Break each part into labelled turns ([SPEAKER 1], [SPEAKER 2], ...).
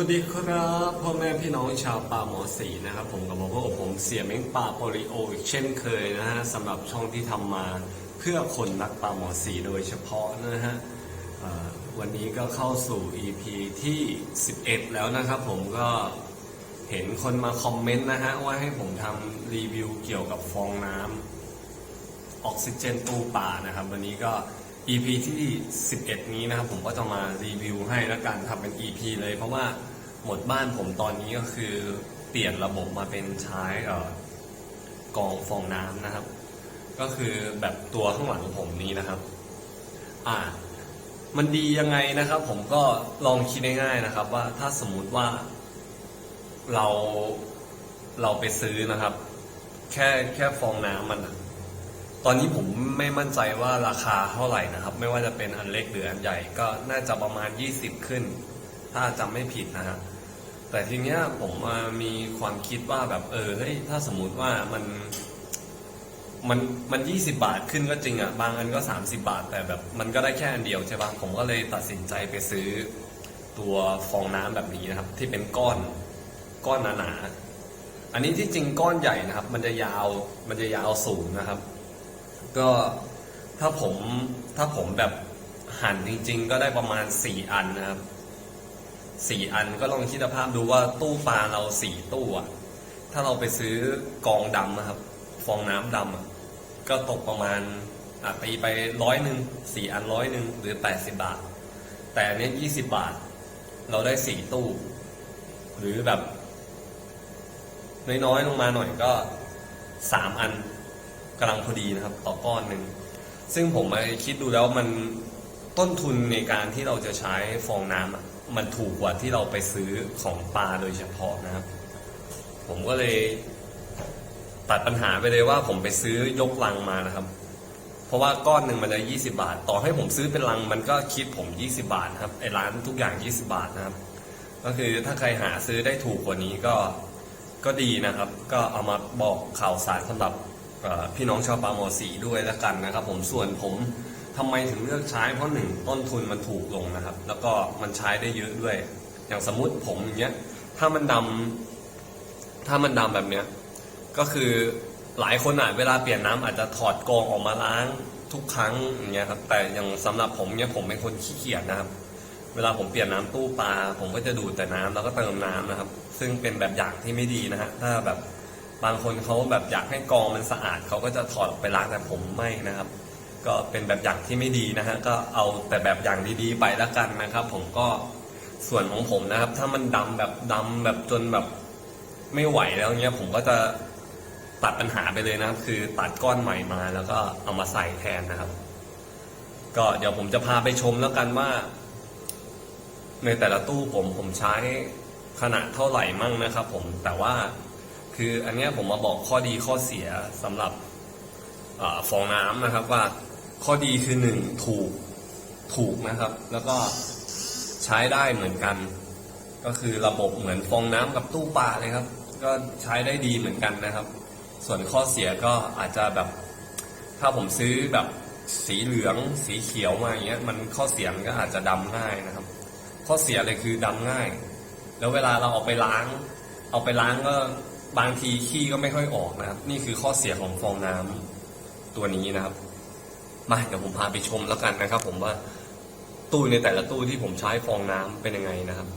[SPEAKER 1] วัสดีครับพ่อแม่พี่น้องชาวป่าหมอสีนะครับผมกับพวกบผมเสียเม้งป่าโปลิโออีกเช่นเคยนะฮะสำหรับช่องที่ทำมาเพื่อคนรักป่าหมอสีโดยเฉพาะนะฮะวันนี้ก็เข้าสู่ EP ที่ 11 แล้วนะครับผมก็เห็นคนมาคอมเมนต์นะฮะว่าให้ผมทำรีวิวเกี่ยวกับฟองน้ำออกซิเจนตู้ปลานะครับ วันนี้ก็ EP ที่ 11 นี้นะครับผมก็จะมารีวิวให้แล้วกันทำเป็น EP เลยเพราะว่า หมดบ้านผมตอนนี้ก็คือเปลี่ยนระบบมาเป็นใช้เอ่อกองฟองน้ำนะครับ ก็คือแบบตัวข้างหลังผมนี้นะครับ อ่า มันดียังไงนะครับ ผมก็ลองคิดง่ายๆนะครับ ว่าถ้าสมมุติว่าเราเราไปซื้อนะครับ แค่แค่ฟองน้ำมันอะตอนนี้ผมไม่มั่นใจว่าราคาเท่าไหร่นะครับ ไม่ว่าจะเป็นอันเล็กหรืออันใหญ่ก็น่าจะประมาณ 20 ขึ้น ถ้าจำไม่ผิดนะฮะ แต่ทีเนี้ยผมมามีความคิดว่าแบบเออเฮ้ยถ้าสมมุติว่ามัน มันมัน20บาทขึ้นก็จริงอะ่ะ บางอันก็ 30 บาท แต่แบบมันก็ได้แค่อันเดียวใช่ปะผมก็เลยตัดสินใจไปซื้อตัวฟองน้ำแบบนี้นะครับ ที่เป็นก้อนก้อนหนาๆอันนี้ที่จริงก้อนใหญ่นะครับ มันจะยาวมันจะยาวสูงนะครับ ก็ถ้าผมถ้าผมแบบหั่นจริง ๆ ก็ได้ประมาณสี่อันนะครับ สี่อันก็ลองคิดภาพดูว่าตู้ปลาเราสี่ตู้อะถ้าเราไปซื้อกองดำนะครับ ฟองน้ำดำอะก็ตกประมาณอะตีไปร้อยหนึ่งสี่อันร้อยหนึ่งหรือแปดสิบบาท แต่อันเนี้ยี่สิบาท เราได้สี่ตู้ หรือแบบ น้อยๆลงมาหน่อยก็สามอันกำลังพอดีนะครับ ต่อก้อนหนึ่งซึ่งผมมาคิดดูแล้วมันต้นทุนในการที่เราจะใช้ฟองน้ำอะ มันถูกกว่าที่เราไปซื้อของปลาโดยเฉพาะนะครับ ผมก็เลยตัดปัญหาไปเลยว่าผมไปซื้อยกลังมานะครับ เพราะว่าก้อนหนึ่งมันจะ20 บาท ต่อให้ผมซื้อเป็นลังมันก็คิดผม 20 บาทครับไอ้ร้านทุกอย่าง 20 บาทนะครับ ก็คือถ้าใครหาซื้อได้ถูกกว่านี้ก็ก็ดีนะครับ ก็เอามาบอกข่าวสารสำหรับพี่น้องชาวปาโมอสีด้วยแล้วกันนะครับ ผมส่วนผม ทำไมถึงเลือกใช้เพราะหนึ่งต้นทุนมันถูกลงนะครับ แล้วก็มันใช้ได้เยอะด้วย อย่างสมมุติผมอย่างเงี้ยถ้ามันดำถ้ามันดำแบบเนี้ยก็คือหลายคนอะเวลาเปลี่ยนน้ำอาจจะถอดกรองออกมาล้างทุกครั้งอย่างเงี้ยครับแต่อย่างสำหรับผมเนี่ยผมเป็นคนขี้เกียจนะครับ เวลาผมเปลี่ยนน้ำตู้ปลาผมก็จะดูดแต่น้ำแล้วก็เติมน้ำนะครับ ซึ่งเป็นแบบอย่างที่ไม่ดีนะฮะถ้าแบบบางคนเขาแบบอยากให้กองมันสะอาดเขาก็จะถอดออกไปล้างแต่ผมไม่นะครับ ก็เป็นแบบอย่างที่ไม่ดีนะฮะก็เอาแต่แบบอย่างดีๆ ไปแล้วกันนะครับ ผมก็ส่วนของผมนะครับ ถ้ามันดำแบบดำแบบจนแบบไม่ไหวแล้วเนี้ยผมก็จะตัดปัญหาไปเลยนะครับ คือตัดก้อนใหม่มาแล้วก็เอามาใส่แทนนะครับ ก็เดี๋ยวผมจะพาไปชมแล้วกันว่า ในแต่ละตู้ผมผมใช้ขนาดเท่าไหร่มั่งนะครับ ผมแต่ว่าคืออันเนี้ยผมมาบอกข้อดีข้อเสียสำหรับอฟองน้ำนะครับว่า ข้อดีคือหนึ่งถูกถูกนะครับ แล้วก็ใช้ได้เหมือนกัน ก็คือระบบเหมือนฟองน้ำกับตู้ปลาเลยครับ ก็ใช้ได้ดีเหมือนกันนะครับ ส่วนข้อเสียก็อาจจะแบบ ถ้าผมซื้อแบบสีเหลืองสีเขียวมาอย่างเงี้ย มันข้อเสียมันก็อาจจะดำง่ายนะครับ ข้อเสียเลยคือดำง่าย แล้วเวลาเราเอาไปล้าง เอาไปล้างก็บางทีขี้ก็ไม่ค่อยออกนะครับ นี่คือข้อเสียของฟองน้ำตัวนี้นะครับ มาเดี๋ยวผมพาไปชมแล้วกันนะครับ ผมว่าตู้ในแต่ละตู้ที่ผมใช้ฟองน้ำเป็นยังไงนะครับ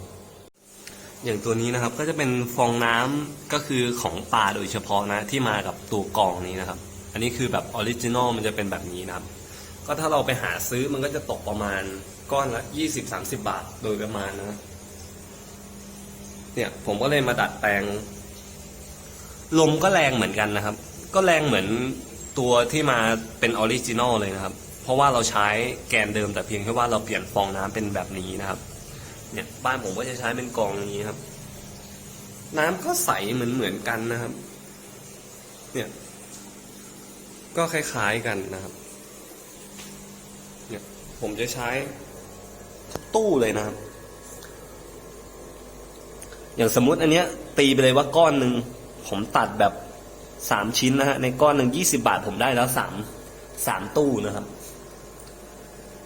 [SPEAKER 1] อย่างตัวนี้นะครับก็จะเป็นฟองน้ำก็คือของปลาโดยเฉพาะนะที่มากับตัวกรองนี้นะครับ อันนี้คือแบบออริจินอลมันจะเป็นแบบนี้นะครับ ก็ถ้าเราไปหาซื้อมันก็จะตกประมาณก้อนละยี่สิบสามสิบาทโดยประมาณนะเนี่ยผมก็เลยมาดัดแปลง ลมก็แรงเหมือนกันนะครับ ก็แรงเหมือน ตัวที่มาเป็นออริจินอลเลยนะครับ เพราะว่าเราใช้แกนเดิมแต่เพียงแค่ว่าเราเปลี่ยนฟองน้ำเป็นแบบนี้นะครับ เนี่ยบ้านผมก็จะใช้เป็นกองนี้ครับ น้ำก็ใสเหมือนเหมือนกันนะครับ เนี่ย ก็คล้ายๆกันนะครับ เนี่ยผมจะใช้ตู้เลยนะครับ อย่างสมมุติอันเนี้ย ตีไปเลยว่าก้อนหนึ่งผมตัดแบบ สามชิ้นนะฮะในก้อนหนึ่งยี่สิบาทผมได้แล้วสามสามตู้นะครับ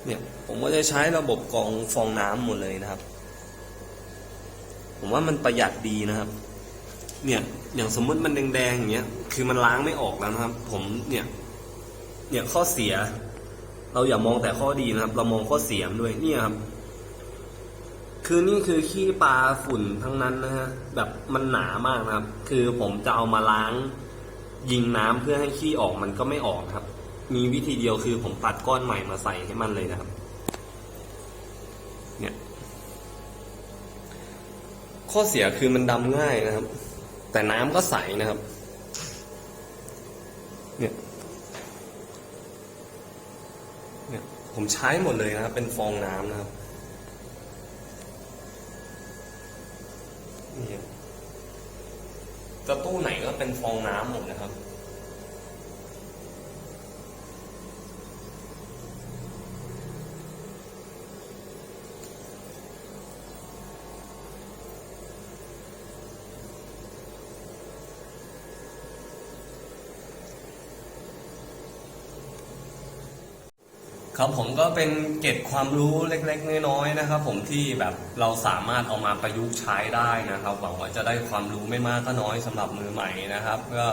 [SPEAKER 1] เนี่ยผมก็จะใช้ระบบกองฟองน้ำหมดเลยนะครับ ผมว่ามันประหยัดดีนะครับ เนี่ยอย่างสมมุติมันแดงๆอย่างเงี้ยคือมันล้างไม่ออกแล้วนะครับ ผมเนี่ยเนี่ยข้อเสีย เราอย่ามองแต่ข้อดีนะครับ เรามองข้อเสียมด้วยเนี่ยครับคือนี่คือขี้ปลาฝุ่นทั้งนั้นนะฮะแบบมันหนามากนะครับ คือผมจะเอามาล้าง ยิงน้ำเพื่อให้ขี้ออกมันก็ไม่ออกครับ มีวิธีเดียวคือผมตัดก้อนใหม่มาใส่ให้มันเลยนะครับ เนี่ย ข้อเสียคือมันดำง่ายนะครับ แต่น้ำก็ใสนะครับ เนี่ย เนี่ย ผมใช้หมดเลยนะครับ เป็นฟองน้ำนะครับนี่ครับจะตู้ไหน เป็นฟองน้ำหมดนะครับ ครับผมก็เป็นเกร็ดความรู้เล็กๆ น้อยๆนะครับ ผมที่แบบเราสามารถเอามาประยุกต์ใช้ได้นะครับหวังว่าจะได้ความรู้ไม่มากก็น้อยสำหรับมือใหม่นะครับก็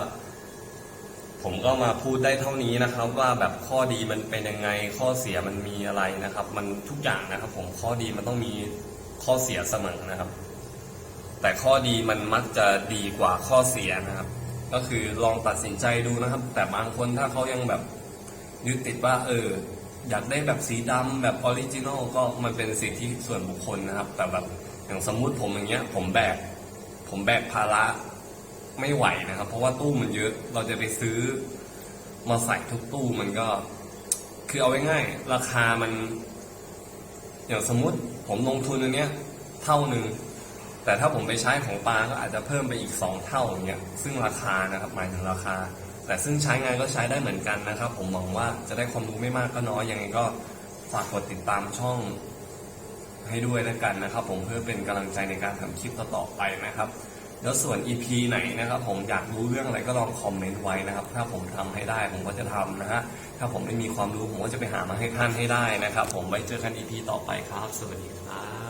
[SPEAKER 1] ผมก็มาพูดได้เท่านี้นะครับ ว่าแบบข้อดีมันเป็นยังไงข้อเสียมันมีอะไรนะครับ มันทุกอย่างนะครับ ผมข้อดีมันต้องมีข้อเสียเสมอนะครับ แต่ข้อดีมันมักจะดีกว่าข้อเสียนะครับ ก็คือลองตัดสินใจดูนะครับ แต่บางคนถ้าเขายังแบบยึดติดว่า เออ อยากได้แบบสีดำแบบออริจินอลก็มันเป็นสิทธิส่วนบุคคลนะครับ แต่แบบอย่างสมมุติผมอย่างเงี้ย ผมแบกผมแบกภาระไม่ไหวนะครับ เพราะว่าตู้มันเยอะเราจะไปซื้อมาใส่ทุกตู้มันก็ คือเอาไว้ง่ายๆราคามัน อย่างสมมติผมลงทุนอันเนี้ย เท่าหนึ่งแต่ถ้าผมไปใช้ของปลาก็อาจจะเพิ่มไปอีกสองเท่าอย่างเงี้ยซึ่งราคานะครับหมายถึงราคา แต่ซึ่งใช้งานก็ใช้ได้เหมือนกันนะครับ ผมหวังว่าจะได้ความรู้ไม่มากก็น้อยยังไงก็ฝากกดติดตามช่องให้ด้วยแล้วกันนะครับ ผมเพื่อเป็นกำลังใจในการทำคลิปต่อๆไปนะครับ แล้วส่วน EP ไหนนะครับ ผมอยากรู้เรื่องอะไรก็ลองคอมเมนต์ไว้นะครับ ถ้าผมทำให้ได้ผมก็จะทำนะฮะถ้าผมไม่มีความรู้ผมก็จะไปหามาให้ท่านให้ได้นะครับ ผมไว้เจอกัน EP ต่อไปครับ สวัสดีครับ